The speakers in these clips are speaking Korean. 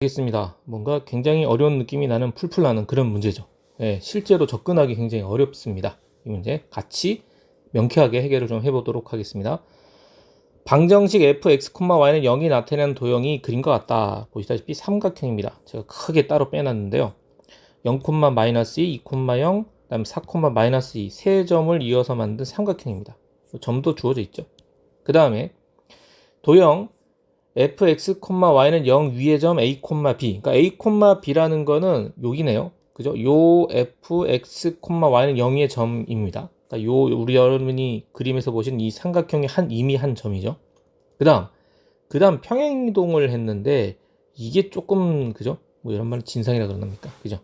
알겠습니다. 뭔가 굉장히 어려운 느낌이 나는 풀풀 나는 그런 문제죠. 예, 실제로 접근하기 굉장히 어렵습니다. 이 문제 같이 명쾌하게 해결을 좀 해보도록 하겠습니다. 방정식 fx, y는 0이 나타내는 도형이 것 같다. 보시다시피 삼각형입니다. 제가 크게 따로 빼놨는데요. 0, 마이너스 2, 2, 0, 그다음 4, 마이너스 2, 세 점을 이어서 만든 삼각형입니다. 점도 주어져 있죠. 그 다음에 도형 fx, y는 0 위의 점 a, b. 그러니까 a, b라는 거는 여기네요. 그죠? 요 fx, y는 0의 점입니다. 그러니까 요 우리 여러분이 그림에서 보신 이 삼각형의 한 이미 한 점이죠. 그다음 그다음 평행 이동을 했는데 이게 조금 그죠? 뭐 이런 말 진상이라 그러납니까? 그죠?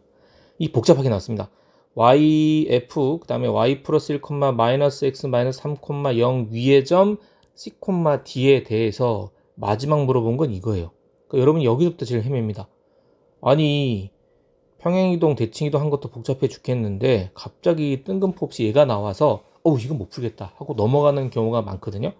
이 복잡하게 나왔습니다. yf 그다음에 y 플러스 1, 마이너스 x 마이너스 3, 0 위의 점 c, d에 대해서 마지막 물어본 건 이거예요. 그러니까 여러분이 여기서부터 제일 헤맵니다. 아니 평행이동 대칭이동 한 것도 복잡해 죽겠는데 갑자기 뜬금포 없이 얘가 나와서 어우 이건 못 풀겠다 하고 넘어가는 경우가 많거든요.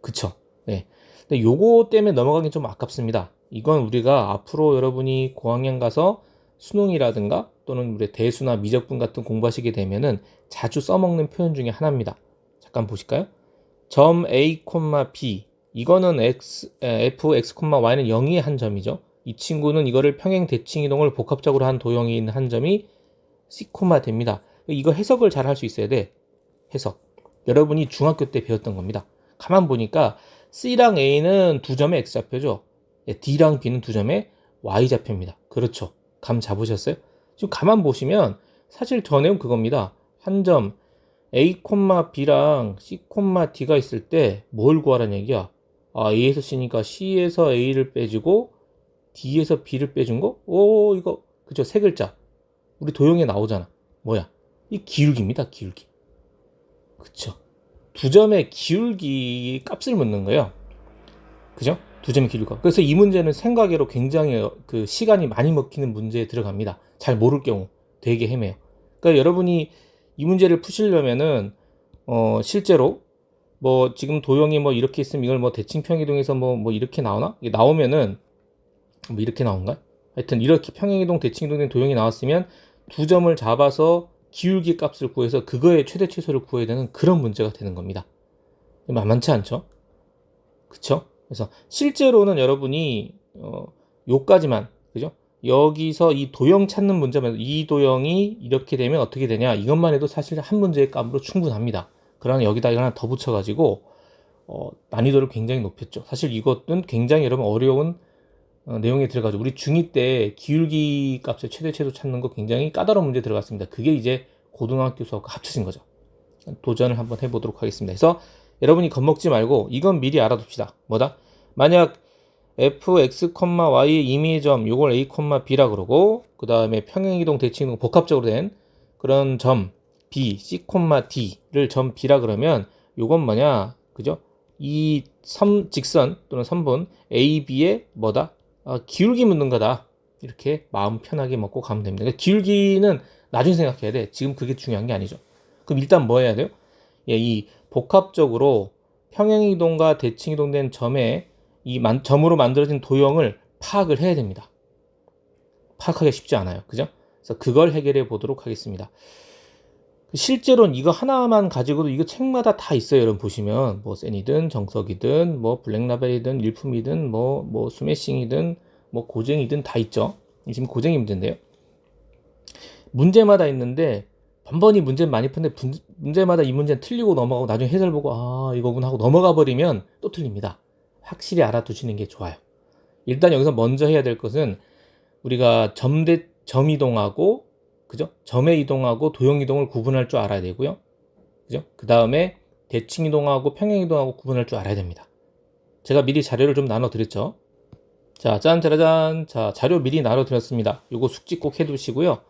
그쵸? 네. 근데 요거 때문에 넘어가긴 좀 아깝습니다. 이건 우리가 앞으로 여러분이 고학년 가서 수능이라든가 또는 우리 대수나 미적분 같은 공부하시게 되면은 자주 써먹는 표현 중에 하나입니다. 잠깐 보실까요? 점 A, B 이거는 x, f, x, y는 0이 한 점이죠. 이 친구는 이거를 평행 대칭 이동을 복합적으로 한 있는 한 점이 c, 됩니다. 이거 해석을 잘 할 수 있어야 돼. 해석. 여러분이 중학교 때 배웠던 겁니다. 가만 보니까 C랑 A는 두 점의 X 좌표죠. 예, D랑 B는 두 점의 Y 좌표입니다. 그렇죠. 감 잡으셨어요? 지금 가만 보시면 사실 저 내용 그겁니다. 한 점 A, B랑 C, D가 있을 때 뭘 구하라는 얘기야? 아, A에서 C니까 C에서 A를 빼주고 D에서 B를 빼준 거? 오, 이거 그죠? 세 글자. 우리 도형에 나오잖아. 뭐야? 이 기울기입니다. 기울기. 그쵸? 두 점의 기울기 값을 묻는 거예요. 그죠? 두 점의 기울기. 그래서 이 문제는 생각외로 굉장히 그 시간이 많이 먹히는 문제에 들어갑니다. 잘 모를 경우 되게 헤매요. 그러니까 여러분이 이 문제를 푸시려면은 어 실제로 뭐 지금 도형이 뭐 이렇게 있으면 이걸 뭐 대칭평 이동에서 뭐 뭐 이렇게 나오나? 이게 나오면은 뭐 이렇게 나온가? 하여튼 이렇게 평행이동 대칭이동된 도형이 나왔으면 두 점을 잡아서 기울기 값을 구해서 그거의 최대 최소를 구해야 되는 그런 문제가 되는 겁니다. 만만치 않죠? 그쵸? 그래서 실제로는 여러분이 어, 요까지만 그죠? 여기서 이 도형 찾는 문제만 이 도형이 이렇게 되면 어떻게 되냐 이것만 해도 사실 한 문제의 값으로 충분합니다. 그러나 여기다 이거 하나 더 붙여가지고 어, 난이도를 굉장히 높였죠. 사실 이것은 굉장히 여러분 어려운 어, 내용에 들어가죠. 우리 중2 때 기울기 값의 최대 최소 찾는 거 굉장히 까다로운 문제 들어갔습니다. 그게 이제 고등학교 수업과 합쳐진 거죠. 도전을 한번 해보도록 하겠습니다. 그래서 여러분이 겁먹지 말고 이건 미리 알아둡시다. 뭐다? 만약 f, x, y의 임의의 점, 요걸 a, b라 그러고 그 다음에 평행이동 대칭이동 복합적으로 된 그런 점 b, c, d를 점 b라 그러면 요건 뭐냐? 그죠? 이 섬, 직선 또는 선분 a, b의 뭐다? 아, 기울기 묻는 거다. 이렇게 마음 편하게 먹고 가면 됩니다. 그러니까 기울기는 나중에 생각해야 돼. 지금 그게 중요한 게 아니죠. 그럼 일단 뭐 해야 돼요? 예, 이 복합적으로 평행이동과 대칭이동된 점에 이 만, 점으로 만들어진 도형을 파악을 해야 됩니다. 파악하기 쉽지 않아요. 그죠? 그래서 그걸 해결해 보도록 하겠습니다. 실제로는 이거 하나만 가지고도 이거 책마다 다 있어요. 여러분 보시면 뭐 세니든 정석이든 뭐 블랙라벨이든 일품이든 뭐뭐 뭐 스매싱이든 뭐 고쟁이든 다 있죠. 지금 고쟁이 문제인데요. 문제마다 있는데 번번이 문제 많이 푸는데 문제마다 이 문제는 틀리고 넘어가고 나중에 해설 보고 아 이거구나 하고 넘어가 버리면 또 틀립니다. 확실히 알아두시는 게 좋아요. 일단 여기서 먼저 해야 될 것은 우리가 점대 점 이동하고 그죠? 점에 이동하고 도형 이동을 구분할 줄 알아야 되고요. 그죠? 그 다음에 대칭 이동하고 평행 이동하고 구분할 줄 알아야 됩니다. 제가 미리 자료를 좀 나눠 드렸죠. 자, 짠, 짜라잔. 자, 자료 미리 나눠 드렸습니다. 요거 숙지 꼭 해두시고요.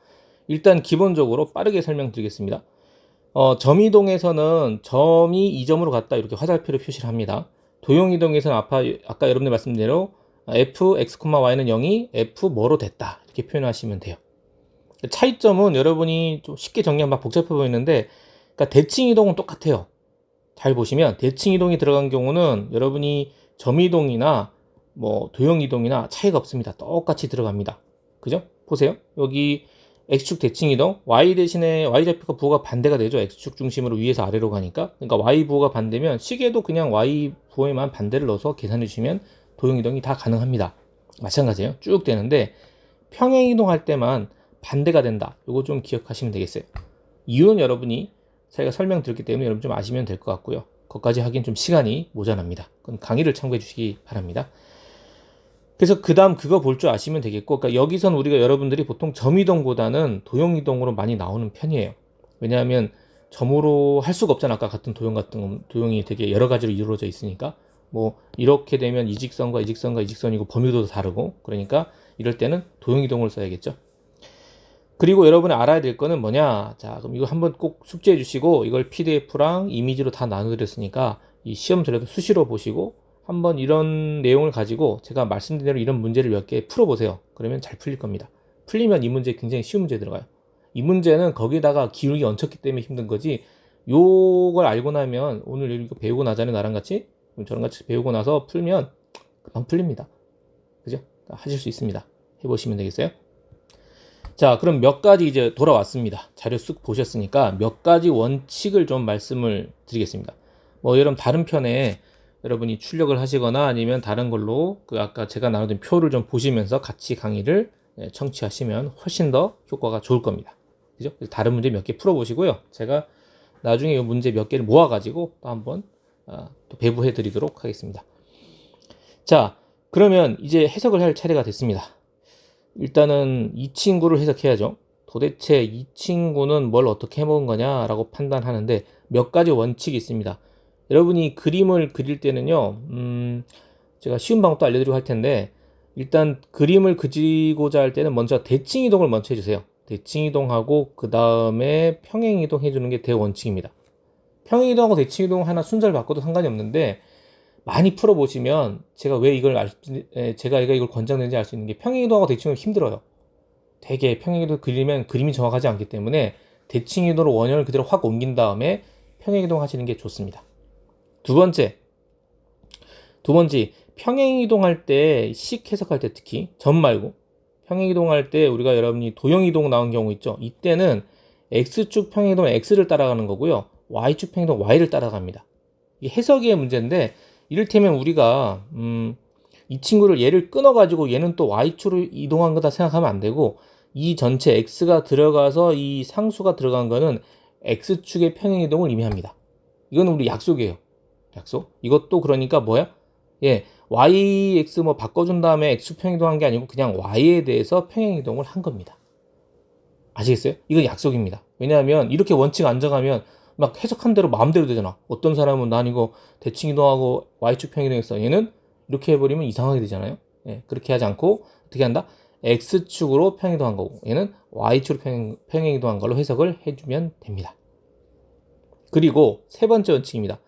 일단 기본적으로 빠르게 설명드리겠습니다. 어, 점 이동에서는 점이 이 점으로 갔다 이렇게 화살표로 표시를 합니다. 도형 이동에서는 아까, 아까 여러분들 말씀드린 대로 f, x, y는 0이 f 뭐로 됐다 이렇게 표현하시면 돼요. 차이점은 여러분이 좀 쉽게 정리하면 막 복잡해 보이는데 그러니까 대칭 이동은 똑같아요. 잘 보시면 대칭 이동이 들어간 경우는 여러분이 점 이동이나 뭐 도형 이동이나 차이가 없습니다. 똑같이 들어갑니다. 그죠? 보세요. 여기 x축 대칭 이동 y 대신에 y 좌표가 부호가 반대가 되죠. x축 중심으로 위에서 아래로 가니까. 그러니까 y 부호가 반대면 시계도 그냥 y 부호에만 반대를 넣어서 계산해 주시면 도형 이동이 다 가능합니다. 마찬가지예요. 쭉 되는데 평행 이동할 때만 반대가 된다. 이거 좀 기억하시면 되겠어요. 이유는 여러분이 저희가 설명드렸기 때문에 여러분 좀 아시면 될 것 같고요. 거기까지 하긴 좀 시간이 모자랍니다. 그건 강의를 참고해 주시기 바랍니다. 그래서 그 다음 그거 볼 줄 아시면 되겠고, 그러니까 여기선 우리가 여러분들이 보통 점이동보다는 도형이동으로 많이 나오는 편이에요. 왜냐하면 점으로 할 수가 없잖아. 아까 같은 도형 같은 건 도형이 되게 여러 가지로 이루어져 있으니까. 뭐 이렇게 되면 이직선과 이직선과 이직선이고 범위도 다르고 그러니까 이럴 때는 도형 이동을 써야겠죠. 그리고 여러분이 알아야 될 거는 뭐냐? 자, 그럼 이거 한번 꼭 숙지해 주시고 이걸 PDF랑 이미지로 다 나눠 드렸으니까 이 시험 전에도 수시로 보시고 한번 이런 내용을 가지고 제가 말씀드린 대로 이런 문제를 몇 개 풀어보세요. 그러면 잘 풀릴 겁니다. 풀리면 이 문제 굉장히 쉬운 문제 들어가요. 이 문제는 거기다가 기울기 얹혔기 때문에 힘든 거지. 요걸 알고 나면 오늘 이거 배우고 나잖아요. 나랑 같이. 저랑 같이 배우고 나서 풀면 금방 풀립니다. 그죠? 하실 수 있습니다. 해보시면 되겠어요? 자, 그럼 몇 가지 이제 돌아왔습니다. 자료 쓱 보셨으니까 몇 가지 원칙을 좀 말씀을 드리겠습니다. 뭐, 여러분 다른 편에 여러분이 출력을 하시거나 아니면 다른 걸로 그 아까 제가 나눠둔 표를 좀 보시면서 같이 강의를 예, 청취하시면 훨씬 더 효과가 좋을 겁니다. 그죠? 다른 문제 몇 개 풀어보시고요. 제가 나중에 이 문제 몇 개를 모아가지고 또 한번 아, 또 배부해 드리도록 하겠습니다. 자, 그러면 이제 해석을 할 차례가 됐습니다. 일단은 이 친구를 해석해야죠. 도대체 이 친구는 뭘 어떻게 해먹은 거냐라고 판단하는데 몇 가지 원칙이 있습니다. 여러분이 그림을 그릴 때는요, 음, 제가 쉬운 방법도 알려드리고 할 텐데, 일단 그림을 그리고자 할 때는 먼저 대칭 이동을 먼저 해주세요. 대칭 이동하고 그 다음에 평행 이동 해주는 게 대원칙입니다. 평행 이동하고 대칭 이동 하나 순서를 바꿔도 상관이 없는데 많이 풀어보시면 제가 왜 이걸 알, 제가 이걸 권장되는지 알 수 있는 게 평행 이동하고 대칭 이동 힘들어요. 되게 평행 이동 그리면 그림이 정확하지 않기 때문에 대칭 이동으로 원형을 그대로 확 옮긴 다음에 평행 이동 하시는 게 좋습니다. 두 번째, 두 번째 평행 이동할 때 식 해석할 때 특히 점 말고 평행 이동할 때 우리가 여러분이 도형 이동 나온 경우 있죠. 이때는 x축 평행 이동 x를 따라가는 거고요. y축 평행 이동 y를 따라갑니다. 이게 해석의 문제인데 이를테면 우리가 음, 이 친구를 얘를 끊어가지고 얘는 또 y축으로 이동한 거다 생각하면 안 되고 이 전체 x가 들어가서 이 상수가 들어간 거는 x축의 평행 이동을 의미합니다. 이거는 우리 약속이에요. 약속. 이것도 그러니까 뭐야? 예, y, x 뭐 바꿔준 다음에 x 평행 이동한 게 아니고 그냥 y에 대해서 평행 이동을 한 겁니다. 아시겠어요? 이건 약속입니다. 왜냐하면 이렇게 원칙 안 정하면 막 해석한 대로 마음대로 되잖아. 어떤 사람은 난 이거 대칭 이동하고 y축 평행이동했어. 얘는 이렇게 해버리면 이상하게 되잖아요. 예, 그렇게 하지 않고 어떻게 한다? x축으로 평행이동한 거고 얘는 y축으로 평행, 평행이동한 걸로 해석을 해주면 됩니다. 그리고 세 번째 원칙입니다.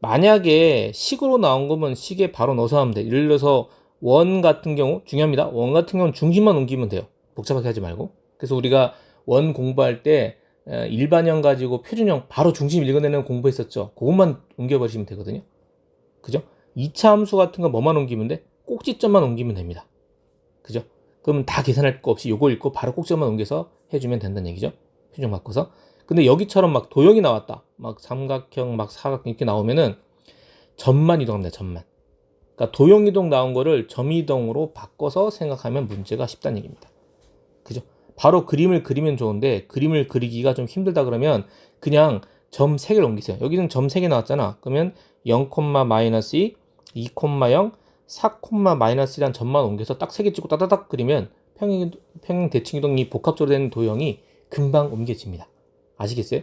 만약에 식으로 나온 거면 식에 바로 넣어서 하면 돼. 예를 들어서 원 같은 경우 중요합니다. 원 같은 경우는 중심만 옮기면 돼요. 복잡하게 하지 말고. 그래서 우리가 원 공부할 때 일반형 가지고 표준형 바로 중심 읽어내는 공부했었죠. 그것만 옮겨버리시면 되거든요. 그죠? 2차 함수 같은 거 뭐만 옮기면 돼? 꼭지점만 옮기면 됩니다. 그죠? 그러면 다 계산할 거 없이 요거 읽고 바로 꼭지점만 옮겨서 해주면 된다는 얘기죠. 표준 바꿔서. 근데 여기처럼 막 도형이 나왔다. 막 삼각형, 막 사각형 이렇게 나오면은 점만 이동합니다. 점만. 그러니까 도형 이동 나온 거를 점 이동으로 바꿔서 생각하면 문제가 쉽다는 얘기입니다. 그죠? 바로 그림을 그리면 좋은데 그림을 그리기가 좀 힘들다 그러면 그냥 점 3개를 옮기세요. 여기는 점 3개 나왔잖아. 그러면 0, 마이너스 2, 2, 0, 4, 마이너스 1란 점만 옮겨서 딱 3개 찍고 따다닥 그리면 평행, 평행 대칭 이동이 복합적으로 된 도형이 금방 옮겨집니다. 아시겠어요?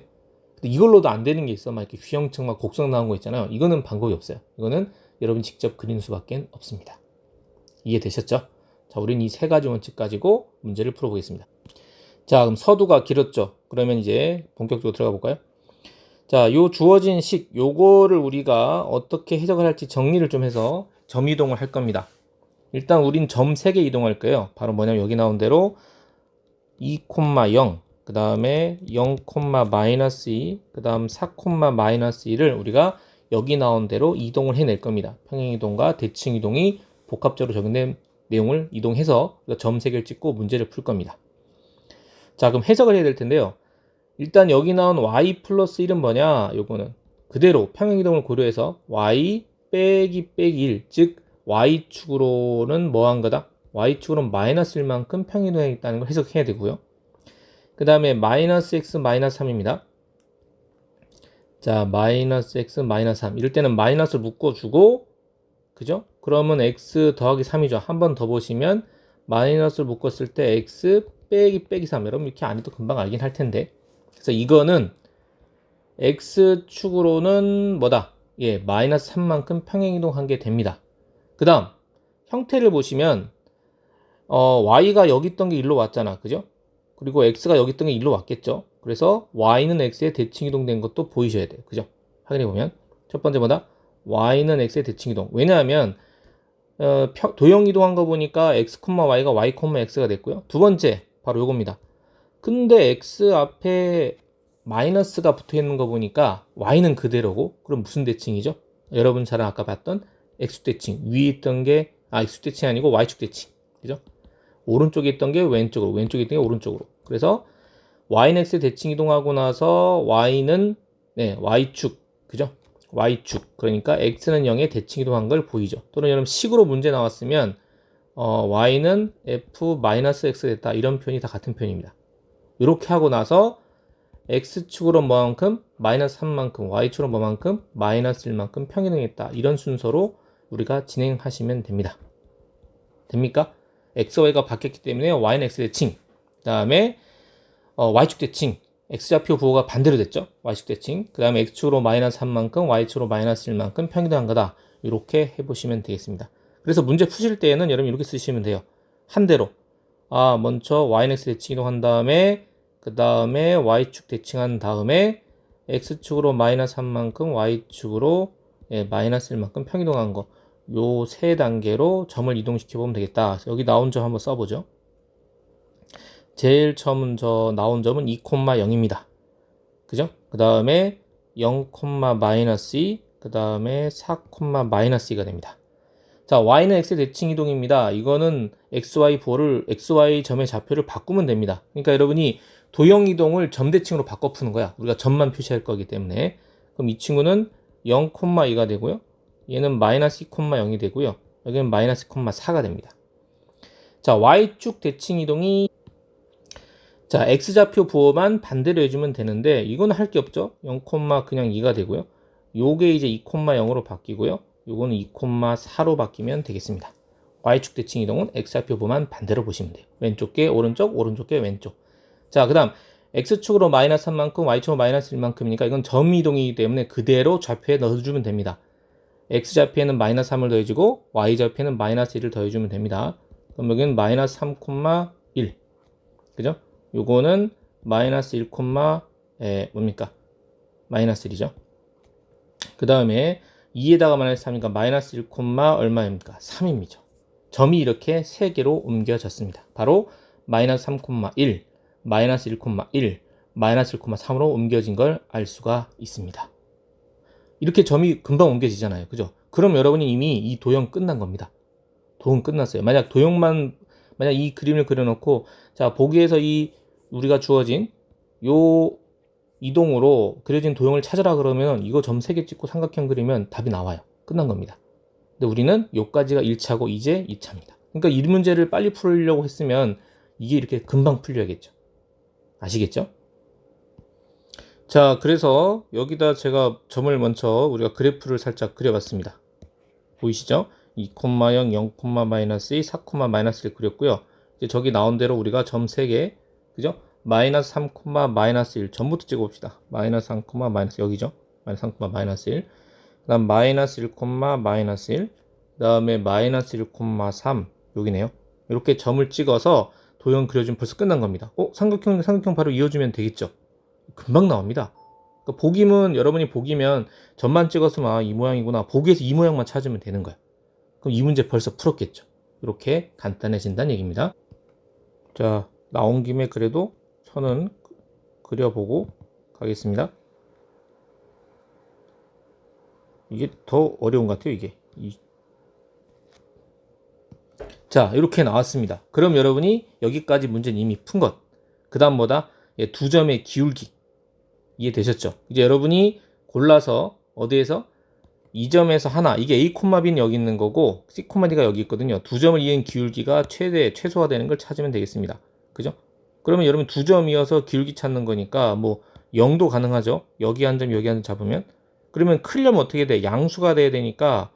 이걸로도 안 되는 게 있어. 막 이렇게 휘영층 막 곡선 나온 거 있잖아요. 이거는 방법이 없어요. 이거는 여러분 직접 그리는 수밖에 없습니다. 이해되셨죠? 자, 우리는 이 세 가지 원칙 가지고 문제를 풀어보겠습니다. 자, 그럼 서두가 길었죠? 그러면 이제 본격적으로 들어가 볼까요? 자, 요 주어진 식, 요거를 우리가 어떻게 해석을 할지 정리를 좀 해서 점 이동을 할 겁니다. 일단 우린 점 3개 이동할 거예요. 바로 뭐냐면 여기 나온 대로 2,0, 그 다음에 0, 마이너스 2, 그 다음 4, 마이너스 2를 우리가 여기 나온 대로 이동을 해낼 겁니다. 평행이동과 대칭이동이 복합적으로 적용된 내용을 이동해서 점 3개를 찍고 문제를 풀 겁니다. 자, 그럼 해석을 해야 될 텐데요. 일단 여기 나온 y 플러스 1은 뭐냐? 요거는 그대로 평행이동을 고려해서 y 빼기 빼기 1, 즉 y축으로는 뭐한 거다? y축으로는 마이너스 1만큼 평행이동에 있다는 걸 해석해야 되고요. 그 다음에 마이너스 x 마이너스 3입니다. 자, 마이너스 x 마이너스 3. 이럴 때는 마이너스를 묶어주고, 그죠? 그러면 x 더하기 3이죠. 한 번 더 보시면 마이너스를 묶었을 때 x 빼기 빼기 3. 여러분 이렇게 안 해도 금방 알긴 할 텐데. 그래서 이거는 x축으로는 뭐다? 예, 마이너스 3만큼 평행이동한 게 됩니다. 그 다음, 형태를 보시면, 어, y가 여기 있던 게 일로 왔잖아. 그죠? 그리고 x가 여기 있던 게 일로 왔겠죠. 그래서 y는 x에 대칭 이동된 것도 보이셔야 돼요. 그죠? 확인해 보면 첫 번째 뭐다? y는 x에 대칭 이동. 왜냐하면 어, 도형 이동한 거 보니까 x, y가 y, x가 됐고요. 두 번째 바로 요겁니다. 근데 x 앞에 마이너스가 붙어 있는 거 보니까 y는 그대로고 그럼 무슨 대칭이죠? 여러분 잘 아까 봤던 x 대칭 위에 있던 게 아 x 대칭 아니고 y축 대칭 그죠? 오른쪽에 있던 게 왼쪽으로 왼쪽에 있던 게 오른쪽으로 그래서 y는 x 대칭 이동하고 나서 y는 네, y축 그죠? Y축 그러니까 x는 0에 대칭 이동 한 걸 보이죠. 또는 여러분 식으로 문제 나왔으면 어, y는 f-x 됐다 이런 표현이 다 같은 표현입니다. 이렇게 하고 나서 x축으로 뭐만큼 마이너스 3만큼 y축으로 뭐만큼 마이너스 1만큼 평행했다 이런 순서로 우리가 진행하시면 됩니다. 됩니까? x, y가 바뀌었기 때문에 y는 x 대칭 그 다음에 어, y축 대칭 x좌표 부호가 반대로 됐죠. y축 대칭. 그 다음에 x축으로 마이너스 3만큼, y축으로 마이너스 1만큼 평행한 거다. 이렇게 해보시면 되겠습니다. 그래서 문제 푸실 때에는 여러분 이렇게 쓰시면 돼요. 한 대로. 아, 먼저 y는 x 대칭 이동한 다음에, 그 다음에 y축 대칭한 다음에, x축으로 마이너스 3만큼, y축으로 예, 마이너스 1만큼 평이동한 거. 요 세 단계로 점을 이동시켜 보면 되겠다. 여기 나온 점 한번 써보죠. 제일 처음 저 나온 점은 2,0입니다. 그죠? 그 다음에 0, 마이너스 2, 그 다음에 4, 마이너스 2가 됩니다. 자, y는 x 대칭 이동입니다. 이거는 xy 부호를 xy 점의 좌표를 바꾸면 됩니다. 그러니까 여러분이 도형 이동을 점 대칭으로 바꿔 푸는 거야. 우리가 점만 표시할 거기 때문에. 그럼 이 친구는 0, 2가 되고요. 얘는 마이너스 2, 0이 되고요. 여기는 마이너스 4가 됩니다. 자, y축 대칭 이동이 자, x좌표 부호만 반대로 해주면 되는데 이건 할 게 없죠. 0, 그냥 2가 되고요. 요게 이제 2, 0으로 바뀌고요. 요거는 2, 4로 바뀌면 되겠습니다. y축 대칭 이동은 x좌표 부호만 반대로 보시면 돼요. 왼쪽 게 오른쪽, 오른쪽 게 왼쪽. 자, 그 다음 x축으로 마이너스 3만큼, y축으로 마이너스 1만큼이니까 이건 점 이동이기 때문에 그대로 좌표에 넣어주면 됩니다. x좌표에는 마이너스 3을 더해주고 y좌표에는 마이너스 1을 더해주면 됩니다. 그럼 여기는 마이너스 3,1 그죠? 요거는 마이너스 1, 에, 뭡니까? 마이너스 1이죠. 그 다음에 2에다가 마이너스 3이니까 마이너스 1, 얼마입니까? 3입니다. 점이 이렇게 3개로 옮겨졌습니다. 바로 마이너스 3,1, 마이너스 1,1, 마이너스 1,3으로 옮겨진 걸 알 수가 있습니다. 이렇게 점이 금방 옮겨지잖아요. 그죠? 그럼 여러분이 이미 이 도형 끝난 겁니다. 도형 끝났어요. 만약 도형만 만약 이 그림을 그려놓고 자 보기에서 이 우리가 주어진 요 이동으로 그려진 도형을 찾으라 그러면 이거 점 3개 찍고 삼각형 그리면 답이 나와요. 끝난 겁니다. 근데 우리는 요까지가 1차고 이제 2차입니다. 그러니까 이 문제를 빨리 풀려고 했으면 이게 이렇게 금방 풀려야겠죠. 아시겠죠? 자, 그래서 여기다 제가 점을 먼저 우리가 그래프를 살짝 그려봤습니다. 보이시죠? 2,0, 0, 마이너스 2, 4, 마이너스 1 그렸고요. 이제 저기 나온 대로 우리가 점 3개, 그죠? 마이너스 3, 마이너스 1 전부터 찍어봅시다. 마이너스 3, 마이너스 여기죠? 마이너스 3, 마이너스 1. 그 다음 마이너스 1, 마이너스 1. 그 다음에 마이너스 1, 3 여기네요. 이렇게 점을 찍어서 도형 그려주면 벌써 끝난 겁니다. 어? 삼각형, 삼각형 바로 이어주면 되겠죠? 금방 나옵니다. 그러니까 보기면 여러분이 보기면 점만 찍었으면 아, 이 모양이구나. 보기에서 이 모양만 찾으면 되는 거야. 그럼 이 문제 벌써 풀었겠죠. 이렇게 간단해진다는 얘기입니다. 자, 나온 김에 그래도 선은 그려보고 가겠습니다. 이게 더 어려운 것 같아요, 이게. 이 자, 이렇게 나왔습니다. 그럼 여러분이 여기까지 문제는 이미 푼 것. 그 다음 뭐다? 예, 두 점의 기울기. 이해되셨죠? 이제 여러분이 골라서 어디에서 이 점에서 하나 이게 a B는 여기 있는 거고 c D가 여기 있거든요. 두 점을 이은 기울기가 최대 최소화되는 걸 찾으면 되겠습니다. 그죠? 그러면 여러분 두 점이어서 기울기 찾는 거니까 뭐 0도 가능하죠. 여기 한 점 여기 한 점 잡으면 그러면 크려면 어떻게 돼? 양수가 돼야 되니까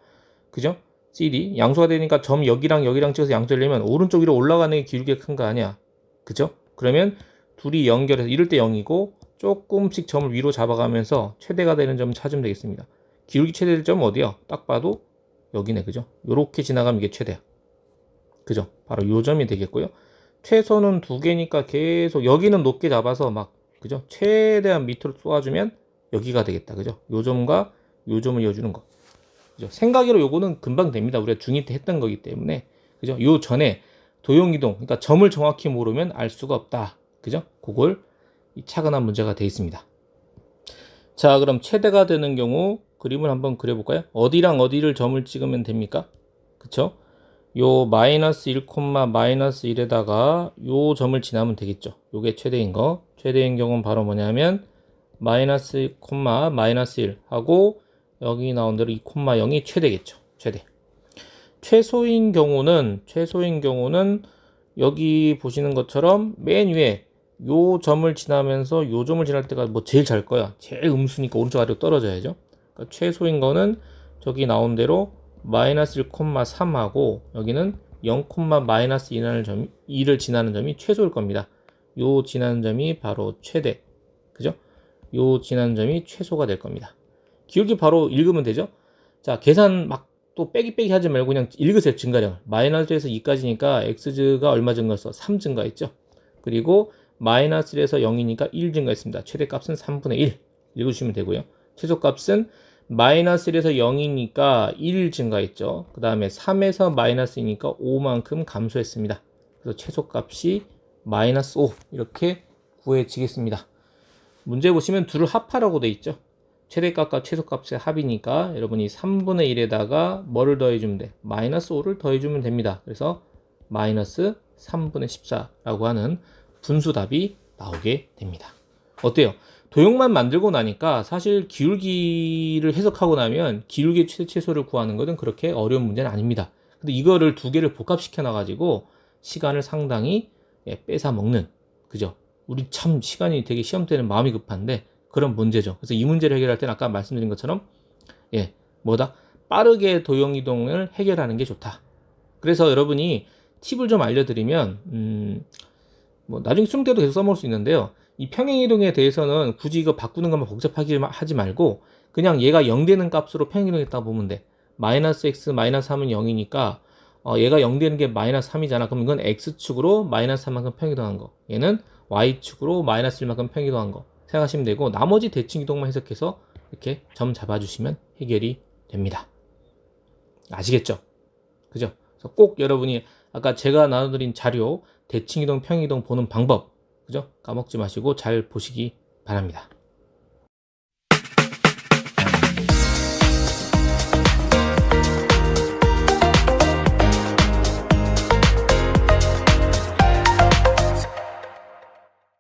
그죠? CD 양수가 되니까 점 여기랑 여기랑 찍어서 양수하려면 오른쪽 위로 올라가는 게 기울기가 큰 거 아니야. 그죠? 그러면 둘이 연결해서 이럴 때 0이고 조금씩 점을 위로 잡아가면서 최대가 되는 점을 찾으면 되겠습니다. 기울기 최대될 점은 어디야? 딱 봐도 여기네. 그죠? 요렇게 지나가면 이게 최대야. 그죠? 바로 요 점이 되겠고요. 최소는 두 개니까 계속 여기는 높게 잡아서 막 그죠? 최대한 밑으로 쏘아주면 여기가 되겠다. 그죠? 요 점과 요 점을 이어주는 거. 그죠? 생각으로 요거는 금방 됩니다. 우리가 중2 때 했던 거기 때문에. 그죠? 요 전에 도형이동, 그러니까 점을 정확히 모르면 알 수가 없다. 그죠? 그걸 이 차근한 문제가 되어 있습니다. 자, 그럼 최대가 되는 경우 그림을 한번 그려볼까요? 어디랑 어디를 점을 찍으면 됩니까? 그쵸? 요 마이너스 1, 마이너스 1에다가 요 점을 지나면 되겠죠. 요게 최대인 거. 최대인 경우는 바로 뭐냐면 마이너스 1, 마이너스 1 하고 여기 나온 대로 2, 0이 최대겠죠. 최대. 최소인 경우는 최소인 경우는 여기 보시는 것처럼 맨 위에 요 점을 지나면서 요 점을 지날 때가 뭐 제일 잘 거야. 제일 음수니까 오른쪽 아래로 떨어져야죠. 그러니까 최소인 거는 저기 나온 대로 마이너스 1,3하고 여기는 0, 마이너스 2라는 점이 2를 지나는 점이 최소일 겁니다. 요 지나는 점이 바로 최대. 그죠? 요 지나는 점이 최소가 될 겁니다. 기울기 바로 읽으면 되죠? 자, 계산 막 또 빼기 빼기 하지 말고 그냥 읽으세요, 증가량. 마이너스에서 2까지니까 x가 얼마 증가했어? 3 증가했죠? 그리고 마이너스 1에서 0이니까 1 증가했습니다. 최대 값은 3분의 1 읽으시면 되고요. 최소 값은 마이너스 1에서 0이니까 1 증가했죠. 그 다음에 3에서 마이너스이니까 5만큼 감소했습니다. 그래서 최소값이 마이너스 5 이렇게 구해지겠습니다. 문제 보시면 둘을 합하라고 돼 있죠. 최대값과 최소값의 합이니까 여러분이 3분의 1에다가 뭐를 더해주면 돼? 마이너스 5를 더해주면 됩니다. 그래서 마이너스 3분의 14라고 하는 분수 답이 나오게 됩니다. 어때요? 도형만 만들고 나니까 사실 기울기를 해석하고 나면 기울기 최, 최소를 구하는 것은 그렇게 어려운 문제는 아닙니다. 근데 이거를 두 개를 복합시켜 놔가지고 시간을 상당히 예, 뺏어 먹는 그죠? 우리 참 시간이 되게 시험 때는 마음이 급한데 그런 문제죠. 그래서 이 문제를 해결할 때는 아까 말씀드린 것처럼 예 뭐다 빠르게 도형 이동을 해결하는 게 좋다. 그래서 여러분이 팁을 좀 알려드리면 음, 뭐 나중에 수능 때도 계속 써먹을 수 있는데요. 이 평행이동에 대해서는 굳이 이거 바꾸는 것만 복잡하게 하지 말고 그냥 얘가 0 되는 값으로 평행이동했다 보면 돼. 마이너스 x 마이너스 3은 0이니까 어, 얘가 0 되는 게 마이너스 3이잖아. 그럼 이건 x축으로 마이너스 3만큼 평이동한 거. 얘는 y축으로 마이너스 1만큼 평이동한 거. 생각하시면 되고 나머지 대칭 이동만 해석해서 이렇게 점 잡아주시면 해결이 됩니다. 아시겠죠? 그죠? 그래서 꼭 여러분이 아까 제가 나눠드린 자료 대칭 이동 평이동 보는 방법 그죠? 까먹지 마시고 잘 보시기 바랍니다.